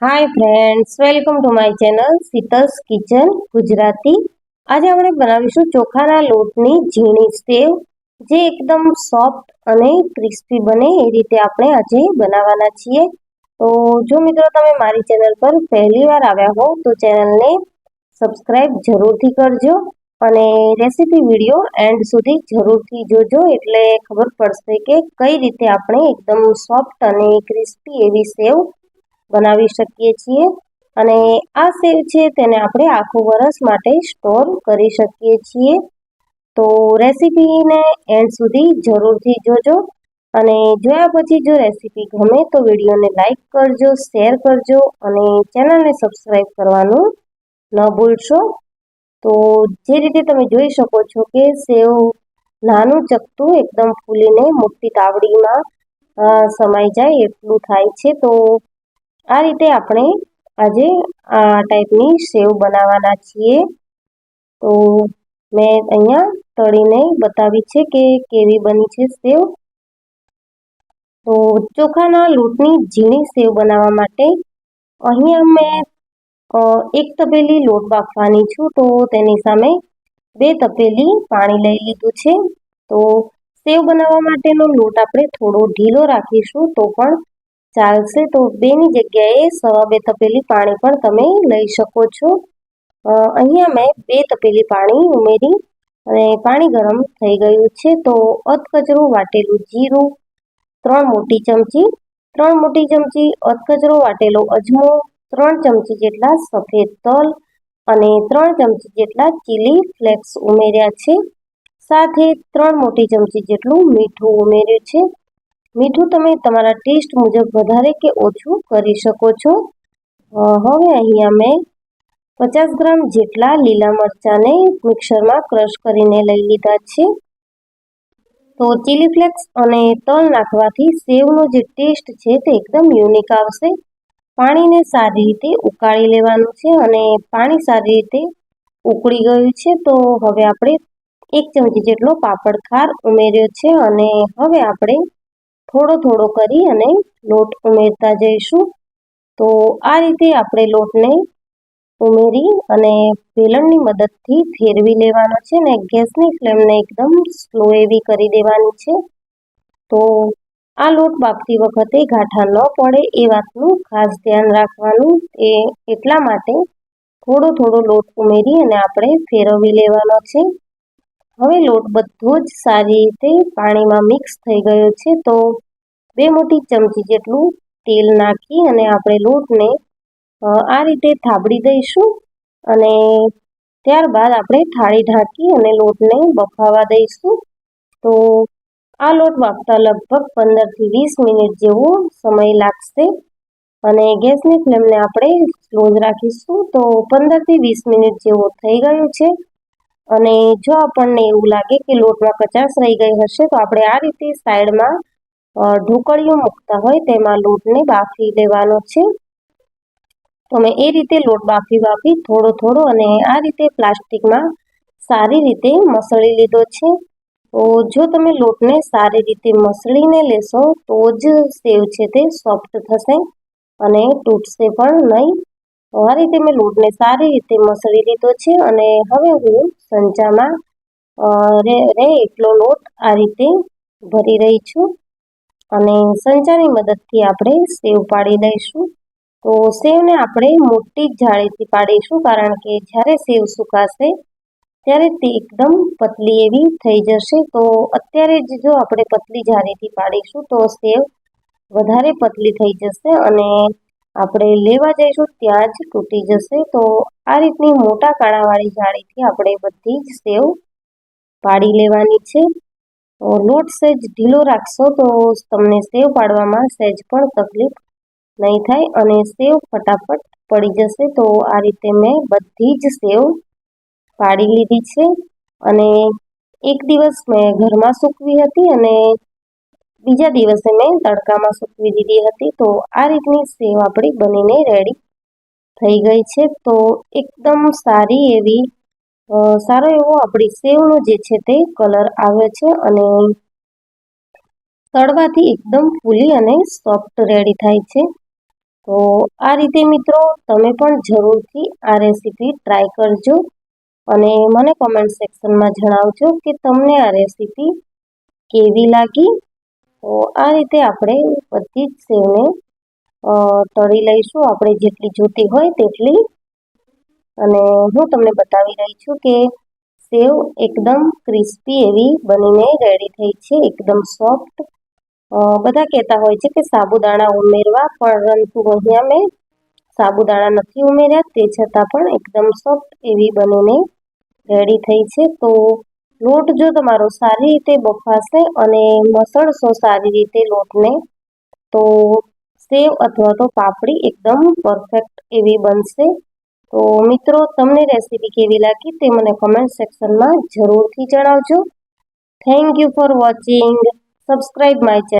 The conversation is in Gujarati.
Hi friends welcome to my channel Sheetal's kitchen Gujarati આજે આપણે બનાવીશું ચોખાના લોટની ઝીણી સેવ જે એકદમ સોફ્ટ અને ક્રિસ્પી બને એ રીતે આપણે આજે બનાવવાના છીએ. તો જો મિત્રો તમે મારી ચેનલ પર પહેલીવાર આવ્યા હો, તો ચેનલને સબસ્ક્રાઈબ જરૂરથી કરજો અને રેસીપી વીડિયો એન્ડ સુધી જરૂરથી જોજો એટલે ખબર પડશે કે કઈ રીતે આપણે એકદમ સોફ્ટ અને ક્રિસ્પી એવી સેવ બનાવી શકીએ છીએ. અને આ સેવ છે તેને આપણે આખું વરસ માટે સ્ટોર કરી શકીએ છીએ. તો રેસીપીને એન્ડ સુધી જરૂરથી જોજો. અને જોયા પછી જો રેસીપી ગમે તો વિડીયોને લાઈક કરજો, શેર કરજો અને ચેનલને સબસ્ક્રાઈબ કરવાનું ન ભૂલશો. તો જે રીતે તમે જોઈ શકો છો કે સેવ નાનું ચકતું એકદમ ફૂલીને મોટી તાવડીમાં સમાઈ જાય, એટલું થાય છે. તો આ રીતે આપણે આજે, આ ટાઈપની સેવ બનાવવાના છીએ. તો મેં અહીંયા તળીને બતાવી છે કે કેવી બની છે સેવ. તો ચોખાના લોટની ઝીણી સેવ બનાવવા માટે અહીંયા મેં એક તપેલી લોટ બાફવાની છું. તો તેની સામે બે તપેલી પાણી લઈ લીધું છે. તો સેવ બનાવવા માટેનો લોટ આપણે થોડો ઢીલો રાખીશું તો પણ ચાલશે તો બેની જગ્યાએ સવા બે તપેલી પાણી પણ તમે લઈ શકો છો. અહીંયા મેં બે તપેલી પાણી ઉમેરી અને પાણી ગરમ થઈ ગયું છે. તો અધકચરું વાટેલું જીરું, ત્રણ મોટી ચમચી, ત્રણ મોટી ચમચી અધકચરો વાટેલો અજમો, ત્રણ ચમચી જેટલા સફેદ તલ અને ત્રણ ચમચી જેટલા ચીલી ફ્લેક્સ ઉમેર્યા છે. સાથે ત્રણ મોટી ચમચી જેટલું મીઠું ઉમેર્યું છે. મીઠું તમે તમારા ટેસ્ટ મુજબ વધારે કે ઓછું કરી શકો છો? હવે અહીંયા મેં પચાસ ગ્રામ જેટલા લીલા મરચાંને મિક્સરમાં ક્રશ કરીને લઈ લીધા છે. તો ચીલી ફ્લેક્સ અને તલ નાખવાથી સેવનો જે ટેસ્ટ છે તે એકદમ યુનિક આવશે. પાણીને સારી રીતે ઉકાળી લેવાનું છે અને પાણી સારી રીતે ઉકળી ગયું છે. તો હવે આપણે એક ચમચી જેટલો પાપડ ખાર ઉમેર્યો છે અને હવે આપણે થોડો થોડો કરી અને લોટ ઉમેરતા જઈશું. તો આ રીતે આપણે લોટને ઉમેરી અને વેલણની મદદથી ફેરવી લેવાનો છે ને ગેસની ફ્લેમને એકદમ સ્લો એવી કરી દેવાની છે. તો આ લોટ બાફતી વખતે ગાંઠા ન પડે એ વાતનું ખાસ ધ્યાન રાખવાનું. એ એટલા માટે થોડો થોડો લોટ ઉમેરી અને આપણે ફેરવી લેવાનો છે. હવે લોટ બધો જ સારી રીતે પાણીમાં મિક્સ થઈ ગયો છે, તો બે મોટી ચમચી જેટલું તેલ નાખી અને આપણે લોટને આ રીતે થાબડી દઈશું અને ત્યારબાદ આપણે થાળી ઢાંકી અને લોટને બફાવા દઈશું. તો આ લોટ બાફતા લગભગ પંદરથી વીસ મિનિટ જેવો સમય લાગશે અને ગેસની ફ્લેમને આપણે સ્લો જ રાખીશું. તો પંદરથી વીસ મિનિટ જેવો થઈ ગયું છે. અને જો આપણને એવું લાગે કે લોટમાં કચાશ રહી ગઈ હશે, તો આપણે આ રીતે સાઈડમાં ઢોકળીઓ મૂકતા હોય, તેમાં લોટને બાફી લેવાનો છે. તો મેં એ રીતે લોટ બાફી બાફી થોડો થોડો અને આ રીતે પ્લાસ્ટિકમાં સારી રીતે મસળી લીધો છે. તો જો તમે લોટને સારી રીતે મસળીને લેશો, તો જ સેવ છે તે સોફ્ટ થશે અને તૂટશે પણ નહીં. આ રીતે મેં લોટને સારી રીતે મસળી લીધો છે અને હવે હું સંચામાં રે રે એટલો લોટ આ રીતે ભરી રહી છું. અને સંચાની મદદથી આપણે સેવ પાડી દઈશું. તો સેવને આપણે મોટી જાળીથી પાડીશું કારણ કે જ્યારે સેવ સુકાશે ત્યારે તે એકદમ પતલી એવી થઈ જશે. તો અત્યારે જ જો આપણે પતલી જાળીથી પાડીશું તો સેવ વધારે પતલી થઈ જશે અને આપણે લેવા જઈશું ત્યાં જ તૂટી જશે. તો આ રીતની મોટા કાળાવાળી જાળીથી આપણે બધી જ સેવ પાડી લેવાની છે. લોટ સહેજ ઢીલો રાખશો તો તમને સેવ પાડવામાં સહેજ પણ તકલીફ નહીં થાય અને સેવ ફટાફટ પડી જશે. તો આ રીતે મેં બધી જ સેવ પાડી લીધી છે અને એક દિવસ મેં ઘરમાં સૂકવી હતી અને બીજા દિવસે મેં તડકામાં સૂકવી દીધી હતી, તો આ રીતની સેવ આપણી બનીને રેડી થઈ ગઈ છે. તો એકદમ સારી એવી સારો એવો આપણી સેવનો જે છે તે કલર આવ્યો છે અને તળવાથી એકદમ ફૂલી અને સોફ્ટ રેડી થાય છે. તો આ રીતે મિત્રો તમે પણ જરૂરથી આ રેસીપી ટ્રાય કરજો અને મને કોમેન્ટ સેક્શનમાં જણાવજો કે તમને આ રેસીપી કેવી લાગી તો આ રીતે આપણે બધી જ સેવને તળી લઈશું. આપણે જેટલી જોતી હોય તેટલી. અને હું તમને બતાવી રહી છું કે સેવ એકદમ ક્રિસ્પી એવી બનીને રેડી થઈ છે. એકદમ સોફ્ટ. બધા કહેતા હોય છે કે સાબુદાણા ઉમેરવા પરંતુ અહીંયા મેં સાબુદાણા નથી ઉમેર્યા. તે છતાં પણ એકદમ સોફ્ટ એવી બનીને રેડી થઈ છે. તો લોટ જો તમારો સારી રીતે બફાશે અને મસળશો સારી રીતે લોટને, તો સેવ અથવા તો પાપડી એકદમ પરફેક્ટ એવી બનશે. તો મિત્રો, તમને રેસીપી કેવી લાગી તે મને કમેન્ટ સેક્શનમાં જરૂરથી જણાવજો. Thank you for watching subscribe my channel